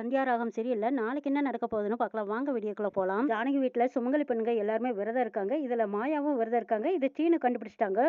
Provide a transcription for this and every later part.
சந்தியாராகம் சரியில்லை. நாளைக்கு என்ன நடக்க போகுதுன்னு பார்க்கலாம். வாங்க வீடியோக்குள்ள போகலாம் ஜானகி வீட்டில் சுமங்கலி பெண்கள் எல்லாருமே விரதம் இருக்காங்க. இதில் மாயாவும் விரதம் இருக்காங்க. இது சீனு கண்டுபிடிச்சிட்டாங்க.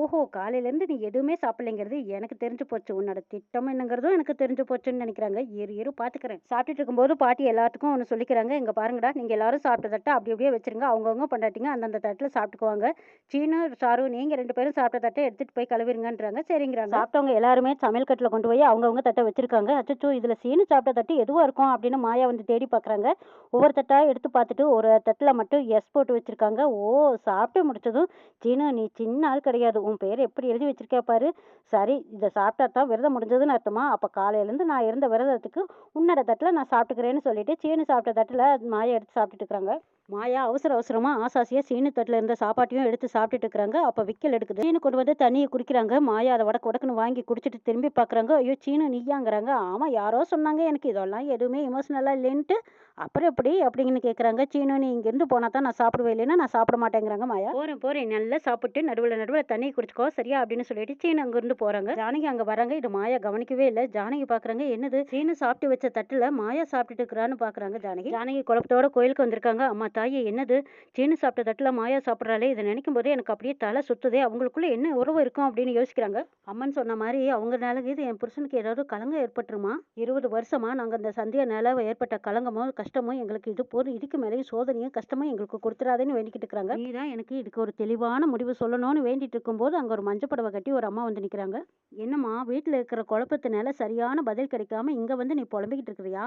ஓஹோ காலையிலேருந்து நீ எதுவுமே சாப்பிடலைங்கிறது எனக்கு தெரிஞ்சு போச்சு. உன்னோட திட்டம் என்னங்கிறதும் எனக்கு தெரிஞ்சு போச்சுன்னு நினைக்கிறாங்க. இரு இரு பார்த்துக்கிறேன் சாப்பிட்டுட்டு இருக்கும்போது பாட்டி எல்லாத்துக்கும் ஒன்று சொல்லிக்கிறாங்க. இங்கே பாருங்கடா நீங்கள் எல்லாரும் சாப்பிட்ட தட்டை அப்படி அப்படியே வச்சிருங்க. அவங்கவுங்க பண்ணாட்டிங்க அந்தந்த தட்டில் சாப்பிட்டுக்குவாங்க. சீனு சாரு நீங்கள் ரெண்டு பேரும் சாப்பிட்ட தட்டை எடுத்துகிட்டு போய் கழுவிருங்கன்றாங்க. சரிங்கிறாங்க. சாப்பிட்டவங்க எல்லாருமே சமையல் கட்டில் கொண்டு போய் அவங்கவுங்க தட்டை வச்சிருக்காங்க. அச்சோ இதில் சீனு சாப்பிட்ட தட்டு எதுவாக இருக்கும் அப்படின்னு மாயா வந்து தேடி பார்க்குறாங்க ஒவ்வொரு தட்டாக எடுத்து பார்த்துட்டு ஒரு தட்டில் மட்டும் எஸ் போட்டு வச்சுருக்காங்க. ஓ சாப்பிட்டு முடிச்சதும் சீனு நீ சின்ன ஆள் கிடையாது. உன் பேர் எப்படி எழுதி வச்சிருக்கா பாரு. சரி இதை சாப்பிட்டா தான் விரதம் முடிஞ்சதுன்னு அர்த்தமா? அப்போ காலையிலேருந்து நான் இருந்த விரதத்துக்கு உன்னோட தட்டில் நான் சாப்பிட்டுக்கிறேன்னு சொல்லிட்டு சீனு சாப்பிட்ட தட்டில் மாயா எடுத்து சாப்பிட்டுட்டு இருக்கிறாங்க மாயா அவசர அவசரமாக ஆசாசியாக சீனு தட்டில் இருந்த சாப்பாட்டையும் எடுத்து சாப்பிட்டுட்டு இருக்கிறாங்க அப்போ விக்கல் எடுக்குது. சீனு கொண்டு வந்து தண்ணியை குடிக்கிறாங்க. மாயா அதை வடக்கு உடக்குன்னு வாங்கி குடிச்சிட்டு திரும்பி பார்க்குறாங்க ஐயோ சீனு நீயாங்கிறாங்க. ஆமாம் யாரோ சொன்னாங்க எனக்கு. இதெல்லாம் எதுவுமே எமோஷ்னலாக இல்லைன்ட்டு அப்புறம் எப்படி அப்படின்னு கேட்குறாங்க சீனு நீ இங்கேருந்து போனால் தான் நான் சாப்பிடுவேன். இல்லைன்னா நான் சாப்பிட மாட்டேங்கிறாங்க மாயா. போகிறேன் போகிறேன் நல்லா சாப்பிட்டு நடுவில் நடுவில் தண்ணி குடிச்சுக்கோ. சரியா? அப்படின்னு சொல்லிட்டு சீனு அங்கேருந்து போகிறாங்க ஜானகி அங்கே வராங்க. இது மாயா கவனிக்கவே இல்லை. ஜானகி பார்க்குறாங்க என்னது? சீனு சாப்பிட்டு வச்ச தட்டில் மாயா சாப்பிட்டுட்டு இருக்கிறான்னு பார்க்குறாங்க ஜானகி. ஜானகி குழப்பத்தோட கோயிலுக்கு வந்திருக்காங்க. அம்மா தாயே என்னது? சீனு சாப்பிட்ட தட்டில் மாயா சாப்பிட்றாளே. இதை நினைக்கும் போதே எனக்கு அப்படியே தலை சுத்துதே. அவங்களுக்குள்ள என்ன உறவு இருக்கும் அப்படின்னு யோசிக்கிறாங்க. அம்மன் சொன்ன மாதிரி அவங்கனால இது என் புருஷனுக்கு ஏதாவது கலங்கம் ஏற்பட்டுருமா? இருபது வருஷமா நாங்கள் இந்த சந்தியா நில ஏற்பட்ட கலங்கமோ கஷ்டமோ எங்களுக்கு இது போதும். இதுக்கு மேலேயும் சோதனையும் கஷ்டமும் எங்களுக்கு கொடுத்துடாதேன்னு வேண்டிக்கிட்டு இருக்கிறாங்க. நீ தான் எனக்கு இதுக்கு ஒரு தெளிவான முடிவு சொல்லணும்னு வேண்டிட்டு இருக்கும்போது அங்கே ஒரு மஞ்சள் புடவை கட்டி ஒரு அம்மா வந்து நிற்கிறாங்க என்னம்மா வீட்டில் இருக்கிற குழப்பத்தினால சரியான பதில் கிடைக்காம இங்கே வந்து நீ புலம்பிக்கிட்டு இருக்கிறியா?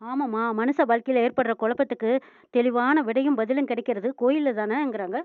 ஆமாம்மா மனுஷ வாழ்க்கையில் ஏற்படுற குழப்பத்துக்கு தெளிவான விடையும் பதிலும் கிடைக்கிறது கோயிலில் தானேங்கிறாங்க.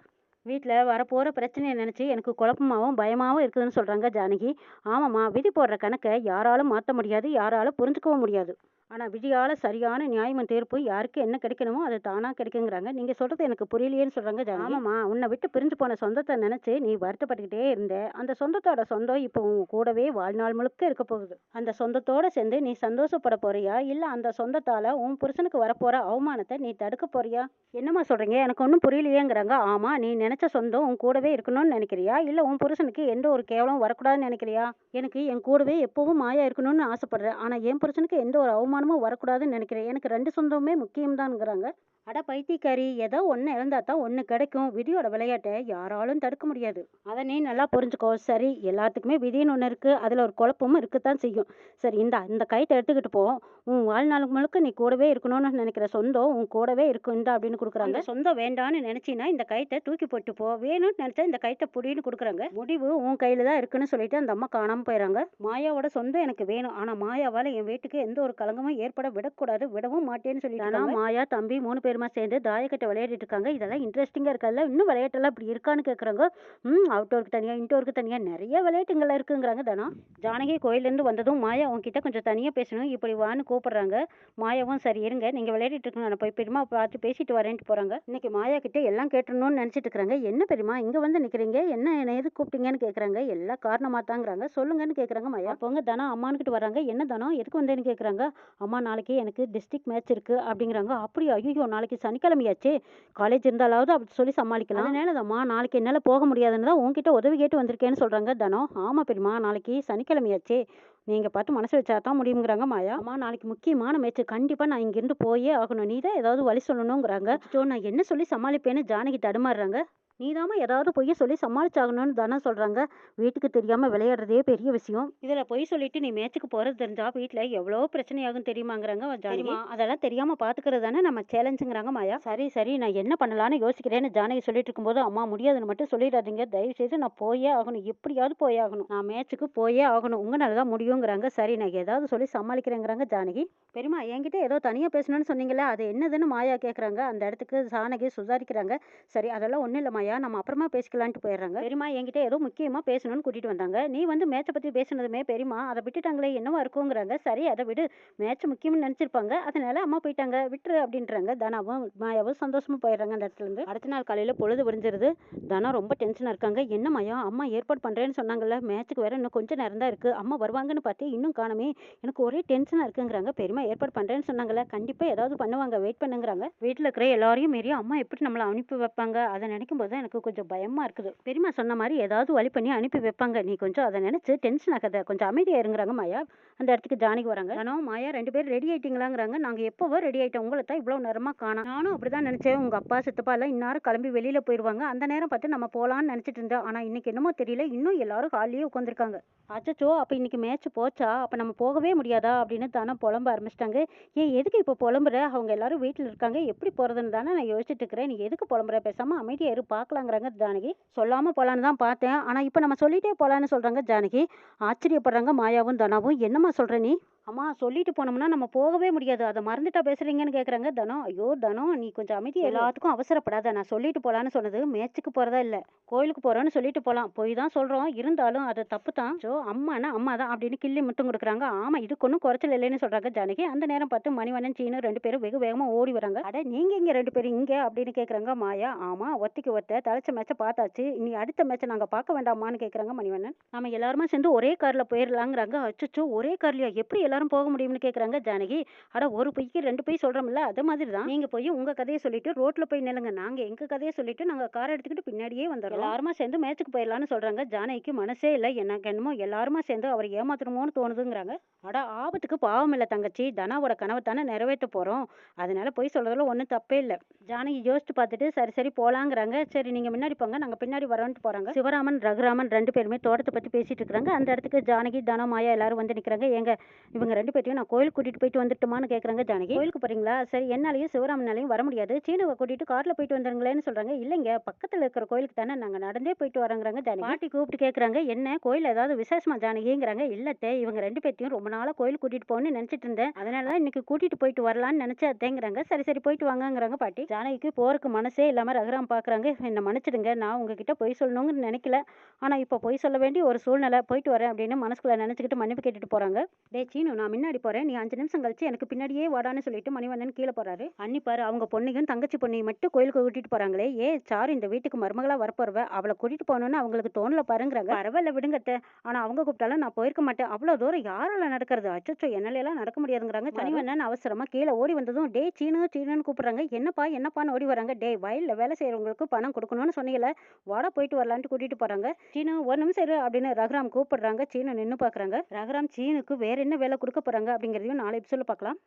வீட்டில் வரப்போகிற பிரச்சனையை நினச்சி எனக்கு குழப்பமாகவும் பயமாகவும் இருக்குதுன்னு சொல்கிறாங்க ஜானகி. ஆமாம்மா விதி போடுற கணக்கை யாராலும் மாற்ற முடியாது யாராலும் புரிஞ்சுக்கவும் முடியாது. ஆனால் விதியால் சரியான நியாயமும் தீர்ப்பு யாருக்கு என்ன கிடைக்கணுமோ அது தானாக கிடைக்குங்கிறாங்க. நீங்கள் சொல்கிறது எனக்கு புரியலையேன்னு சொல்கிறாங்க ஆமாம்மா. உன்னை விட்டு பிரிஞ்சு போன சொந்தத்தை நினச்சி நீ வருத்தப்பட்டுக்கிட்டே இருந்த. அந்த சொந்தத்தோட சொந்தம் இப்போ உன் கூடவே வாழ்நாள் முழுக்க இருக்க போகுது. அந்த சொந்தத்தோட சேர்ந்து நீ சந்தோஷப்பட போறியா? இல்லை அந்த சொந்தத்தால் உன் புருஷனுக்கு வரப்போகிற அவமானத்தை நீ தடுக்க போறியா? என்னம்மா சொல்கிறீங்க எனக்கு ஒன்றும் புரியலையேங்கிறாங்க. ஆமாம் நீ நினச்ச சொந்தம் உன் கூடவே இருக்கணும்னு நினைக்கிறியா? இல்லை உன் புருஷனுக்கு எந்த ஒரு கேவலம் வரக்கூடாதுன்னு நினைக்கிறியா? எனக்கு என் கூடவே எப்பவும் மாயா இருக்கணும்னு ஆசைப்படுறேன். ஆனால் என் புருஷனுக்கு எந்த ஒரு வருமானமும் வரக்கூடாதுன்னு நினைக்கிறேன். எனக்கு ரெண்டு சொந்தமுமே முக்கியம்தான்ங்கிறாங்க. அட பைத்தியக்காரி ஏதோ ஒன்று இழந்தா தான் ஒன்று கிடைக்கும். விதியோட விளையாட்டை யாராலும் தடுக்க முடியாது. அதை நீ நல்லா புரிஞ்சுக்கோ. சரி எல்லாத்துக்குமே விதின்னு ஒன்று இருக்குது அதில் ஒரு குழப்பமும் இருக்கத்தான் செய்யும். சரி இந்தா இந்த கைத்தை எடுத்துக்கிட்டு போ. உன் வாழ்நாள் முழுக்க நீ கூடவே இருக்கணும்னு நினைக்கிற சொந்தம் உன் கூடவே இருக்கும் இந்தா அப்படின்னு கொடுக்குறாங்க. சொந்தம் வேண்டான்னு நினச்சின்னா இந்த கைத்தை தூக்கி போட்டு போ. வேணும்னு நினச்சா இந்த கைத்தை புடின்னு கொடுக்குறாங்க. முடிவு உன் கையில் தான் இருக்குன்னு சொல்லிட்டு அந்த அம்மா காணாமல் போயிடறாங்க மாயாவோட சொந்தம் எனக்கு வேணும். ஆனால் மாயாவால் என் வீட்டுக்கு எந்த ஒரு கலங்கமும் ஏற்பட விடக்கூடாது. விடவும் மாட்டேன்னு சொல்லிட்டு மாயா தம்பி மூணு பேருமா சேர்ந்து தாயக்கட்டை விளையாடிட்டு இருக்காங்க இதெல்லாம் இன்ட்ரெஸ்டிங்காக இருக்கல இன்னும் விளையாட்டெல்லாம் இப்படி இருக்கான்னு கேட்குறாங்க ம் அவுட்டோருக்கு தனியாக இன்டோருக்கு தனியாக நிறைய விளையாட்டுங்கள்லாம் இருக்குங்கிறாங்க தானா? ஜானகி கோயிலேருந்து வந்ததும் மாயா உங்ககிட்ட கொஞ்சம் தனியாக பேசணும். இப்படி வான்னு கூப்பிடுறாங்க. மாயாவும் சரி இருங்க. நீங்கள் விளையாடிட்டு இருக்கணும். நான் போய் பெருமா பார்த்து பேசிட்டு வரேன்ட்டு போகிறாங்க இன்னைக்கு மாயா கிட்டே எல்லாம் கேட்டணும்னு நினச்சிட்டு இருக்கிறாங்க. என்ன பெரியமா இங்கே வந்து நிற்கிறீங்க என்ன என்ன எது கூப்பிட்டீங்கன்னு கேட்குறாங்க எல்லா காரணமாக தாங்கிறாங்க சொல்லுங்கன்னு கேட்குறாங்க மாயா. போங்க தானே அம்மானுக்கிட்ட வராங்க. என்ன தானோ எதுக்கு வந்தேன்னு கேட்குறாங்க அம்மா நாளைக்கு எனக்கு டிஸ்ட்ரிக்ட் மேட்ச் இருக்குது அப்படிங்கிறாங்க. அப்படி ஐயோ நாளைக்கு சனிக்கிழமையாச்சே. காலேஜ் இருந்தாலாவது அப்படி சொல்லி சமாளிக்கலாம். அதனால தான்மா நாளைக்கு என்னால் போக முடியாதுன்னு தான் உங்ககிட்ட உதவி கேட்டு வந்திருக்கேன்னு சொல்கிறாங்க தனோ. ஆமாம் பெரியமா நாளைக்கு சனிக்கிழமையாச்சே. நீங்கள் பார்த்து மனசு வச்சா தான் முடியுங்கிறாங்க மாயா. அம்மா நாளைக்கு முக்கியமான மேட்ச் கண்டிப்பாக நான் இங்கேருந்து போயே ஆகணும். நீ தான் ஏதாவது வழி சொல்லணுங்கிறாங்க ஸோ நான் என்ன சொல்லி சமாளிப்பேன்னு ஜானகி தடுமாறுறாங்க. நீதாம்மா ஏதாவது பொய்ய சொல்லி சமாளிச்சாகணும்னு தானே சொல்கிறாங்க வீட்டுக்கு தெரியாமல் விளையாடுறதே பெரிய விஷயம். இதில் பொய் சொல்லிட்டு நீ மேட்ச்சுக்கு போகிறது தெரிஞ்சா வீட்டில் எவ்வளோ பிரச்சனையாகும் தெரியுமாங்கிறாங்க ஜானகி. அதெல்லாம் தெரியாமல் பார்த்துக்கிறது தானே நம்ம சேலஞ்சுங்கிறாங்க மாயா. சரி சரி நான் என்ன பண்ணலான்னு யோசிக்கிறேன்னு ஜானகி சொல்லிட்டு இருக்கும்போது அம்மா முடியாதுன்னு மட்டும் சொல்லிடாதீங்க. தயவு செய்து நான் போயே ஆகணும். எப்படியாவது போயே ஆகணும். நான் மேட்ச்சுக்கு போயே ஆகணும். உங்களால தான் முடியுங்கிறாங்க. சரி நான் ஏதாவது சொல்லி சமாளிக்கிறேங்கிறாங்க ஜானகி. பெரியம்மா என்கிட்ட ஏதோ தனியாக பேசணும்னு சொன்னீங்களே அது என்னதுன்னு மாயா கேட்குறாங்க அந்த இடத்துக்கு ஜானகி சுதாரிக்கிறாங்க. சரி அதெல்லாம் ஒன்றும் இல்லை மாயா. நம்ம அப்புறமா பேசிக்கலான்ட்டு போயிடுறாங்க. பெரியம்மா என்கிட்ட ஏதோ முக்கியமாக பேசணும்னு கூட்டிகிட்டு வந்தாங்க. நீ வந்து மேட்சை பற்றி பேசுனதுமே பெரியம்மா அதை விட்டுட்டாங்களே என்னவா இருக்குங்கிறாங்க. சரி அதை விடு. மேட்ச் முக்கியம்னு நினச்சிருப்பாங்க. அதனால அம்மா போயிட்டாங்க. விட்டுரு அப்படின்றாங்க. தனாவும் மாயாவும் சந்தோஷமாக போயிடுறாங்க அந்த இடத்துல இருந்து. அடுத்த நாள் காலையில் பொழுது விடிஞ்சிருது. தனா ரொம்ப டென்ஷனாக இருக்காங்க. என்ன மாயா அம்மா ஏற்பாடு பண்ணுறேன்னு சொன்னாங்கல்ல. மேட்ச்சுக்கு வேற இன்னும் கொஞ்சம் நேரம் தான் இருக்குது அம்மா வருவாங்கன்னு பார்த்து இன்னும் காணமே. எனக்கு ஒரே டென்ஷனாக இருக்குங்கிறாங்க. பெரியம்மா ஏற்பாடு பண்ணுறேன்னு சொன்னாங்கல்ல. கண்டிப்பாக ஏதாவது பண்ணுவாங்க. வெயிட் பண்ணுங்கிறாங்க. வீட்டில் இருக்கிற எல்லாரையும் மீறி அம்மா எப்படி நம்மளை அனுப்பி வைப்பாங்க? அதை நினைக்கும் போது தான் எனக்கு கொஞ்சம் பயமாக இருக்குது. பெரியம்மா சொன்ன மாதிரி ஏதாவது வழி பண்ணி அனுப்பி வைப்பாங்க. நீ கொஞ்சம் அதை நினச்சி டென்ஷன் ஆகாத. கொஞ்சம் அமைதியாக இருங்கிறாங்க மாயா. அந்த இடத்துக்கு ஜானிக்கு வராங்க. ஆனால் மாயா ரெண்டு பேரும் ரெடி ஆயிட்டீங்களாங்கிறாங்க. நாங்கள் எப்போவோ ரெடி ஆகிட்டோம் உங்களை தான் இவ்வளோ நேரமாக காணோம். நானும் அப்படிதான் நினச்சேன். உங்கள் அப்பா சித்தப்பா எல்லாம் இந்நேரம் கிளம்பி வெளியில் போயிடுவாங்க அந்த நேரம் பார்த்து நம்ம போகலான்னு நினச்சிட்டு இருந்தேன். ஆனால் இன்னைக்கு என்னமோ தெரியல. இன்னும் எல்லாரும் காலையே உட்காந்துருக்காங்க அச்சச்சோ அப்போ இன்னைக்கு மேட்ச் போச்சா? அப்போ நம்ம போகவே முடியாதா? அப்படின்னு தானே புலம்ப ஆரம்பிச்சிட்டாங்க. ஏன் எதுக்கு இப்போ புலம்புற? அவங்க எல்லாரும் வீட்டில் இருக்காங்க. எப்படி போகிறதுன்னு தானே நான் யோசிச்சுட்டு இருக்கிறேன். நீ எதுக்கு புலம்புற? பேசாமல் அமைதியாக இருப்பா பார்க்கலாங்கிறாங்க ஜானகி. சொல்லாமல் போகலான்னு தான் பார்த்தேன். ஆனால் இப்போ நம்ம சொல்லிட்டே போகலான்னு சொல்கிறாங்க ஜானகி. ஆச்சரியப்படுறாங்க மாயாவும் தனாவும். என்னம்மா சொல்கிற நீ? அம்மா சொல்லிட்டு போனோம்னா நம்ம போகவே முடியாது. அதை மறந்துட்டா பேசுறீங்கன்னு கேக்குறாங்க. தனம் ஐயோ தனம் நீ கொஞ்சம் அமைதியா எல்லாத்துக்கும் அவசரப்படாத. நான் சொல்லிட்டு போலான்னு சொன்னது. மேட்சுக்கு போறதா இல்ல. கோயிலுக்கு போறோம்னு சொல்லிட்டு போலாம். போய் தான் சொல்றோம். இருந்தாலும் அது தப்பு தான். சோ அம்மானா அம்மா தான் அப்படின்னு கிள்ளி மட்டும் கொடுக்குறாங்க. ஆமா இதுக்கு ஒன்றும் குறைச்சல் இல்லைன்னு சொல்றாங்க ஜானகி. அந்த நேரம் பார்த்து மணிவண்ணன் சீனு ரெண்டு பேரும் வெகு வேகமா ஓடி வராங்க. அட நீங்க இங்க ரெண்டு பேரும் இங்க? அப்படின்னு கேக்குறாங்க மாயா. ஆமா ஒத்திக்கு ஒத்த. தலைச்ச மேட்ச பார்த்தாச்சு. இனி அடுத்த மேட்சை நாங்க பார்க்க வேண்டாமான்னு கேக்குறாங்க மணிவண்ணன். நம்ம எல்லாருமே சேர்ந்து ஒரே கார்ல போயிடலாங்கிறாங்க அச்சச்சோ ஒரே கார்லயா? எப்படி எல்லாரும் போக முடியும்னு கேக்குறாங்க ஜானகி. அட ஒரு பொய்க்கு ரெண்டு பொய் சொல்றோம்ல அது மாதிரி தான் நீங்க போய் உங்க கதையை சொல்லிட்டு ரோட்ல போய் நில்லுங்க. நாங்க எங்க கதையை சொல்லிட்டு நாங்க கார் எடுத்துக்கிட்டு பின்னாடியே வந்துடுறோம். எல்லாருமா சேர்ந்து மேட்சுக்கு போயிடலாம்னு சொல்றாங்க. ஜானகிக்கு மனசே இல்லை எனக்கு என்னமோ எல்லாருமா சேர்ந்து அவர் ஏமாத்தணுமோன்னு தோணுதுங்கிறாங்க. அட ஆபத்துக்கு பாவம் இல்லை தங்கச்சி. தனாவோட கனவை தானே நிறைவேற்ற போறோம். அதனால போய் சொல்றதுல ஒன்றும் தப்பே இல்லை. ஜானகி யோசிச்சு பார்த்துட்டு சரி சரி போலாங்கிறாங்க. சரி நீங்க முன்னாடி போங்க நாங்க பின்னாடி வரோன்ட்டு போறாங்க. சிவராமன் ரகுராமன் ரெண்டு பேருமே தோட்டத்தை பத்தி பேசிட்டு இருக்காங்க அந்த இடத்துக்கு ஜானகி தனம் மாயா எல்லாரும் வந்து நிக்கிறாங்க. ஏங்க இவங்க ரெண்டு பேர்த்தையும் நான் கோயில் கூட்டிட்டு போயிட்டு வந்துட்டுமான்னு கேட்குறாங்க ஜானகி. கோயிலுக்கு போறீங்களா? சரி என்னாலையும் சிவராமனாலையும் வர முடியாது. சீனவை கூட்டிட்டு கார்ல போயிட்டு வந்துருங்களேன்னு சொல்றாங்க. இல்லைங்க பக்கத்துல இருக்கிற கோயிலுக்கு தானே நாங்க நடந்தே போயிட்டு வரோங்கிறாங்க ஜானகி. பாட்டி கூப்பிட்டு கேட்குறாங்க என்ன கோயில் ஏதாவது விசேஷமா ஜானகிங்கிறாங்க? இல்லத்தே இவங்க ரெண்டு பேர்த்தையும் ரொம்ப நாளா கோயில் கூட்டிட்டு போகணும்னு நினைச்சிட்டு இருந்தேன். அதனால தான் இன்னைக்கு கூட்டிட்டு போயிட்டு வரலாம்னு நினைச்சாதேங்கிறாங்க சரி சரி போயிட்டு வாங்கங்கிறாங்க பாட்டி. ஜானகிக்கு போறதுக்கு மனசே இல்லாம ரகுராம் பாக்குறாங்க என்ன மன்னிச்சிடுங்க நான் உங்ககிட்ட பொய் சொல்லணும்னு நினைக்கல. ஆனா இப்போ பொய் சொல்ல வேண்டிய ஒரு சூழ்நிலை போயிட்டு வரேன் அப்படின்னு மனசுக்குள்ள நினைச்சுக்கிட்டு மன்னிப்பு கேட்டுட்டு போறாங்க. டே சீனு நான் முன்னாடி போறேன். நீ அஞ்சு நிமிஷம் கழிச்சு எனக்கு பின்னாடியே வாடான்னு சொல்லிட்டு மணிவண்ணன் கீழே போறாரு. அன்னி பாரு அவங்க பொண்ணையும் தங்கச்சி பொண்ணையும் மட்டும் கோயிலுக்கு கூட்டிட்டு போறாங்களே. ஏ சாரு இந்த வீட்டுக்கு மருமகளா வரப்போறவ அவளை கூட்டிட்டு போகணும்னு அவங்களுக்கு தோணல பாருங்கிறாங்க பரவாயில்ல விடுங்க அத்தை. ஆனா அவங்க கூப்பிட்டாலும் நான் போயிருக்க மாட்டேன். அவ்வளவு தூரம் யாரால நடக்கிறது? அச்சோ என்னால எல்லாம் நடக்க முடியாதுங்கிறாங்க. மணிவண்ணன் அவசரமா கீழே ஓடி வந்ததும் டே சீனு சீனுன்னு கூப்பிடுறாங்க. என்னப்பா என்னப்பான்னு ஓடி வராங்க. டே வயல்ல வேலை செய்யறவங்களுக்கு பணம் கொடுக்கணும்னு சொன்னீங்கல்ல. வாடா போயிட்டு வரலான்ட்டு கூட்டிட்டு போறாங்க. சீனு ஒரு நிமிஷம் இரு அப்படின்னு ரகுராம் கூப்பிடுறாங்க. சீனு நின்னு பாக்குறாங்க. ரகுராம் சீனுக்கு வேற என்ன வேலை கொடுக்க போறாங்க அப்படிங்கறதையும் நாளை எபிசோடில் பார்க்கலாம்.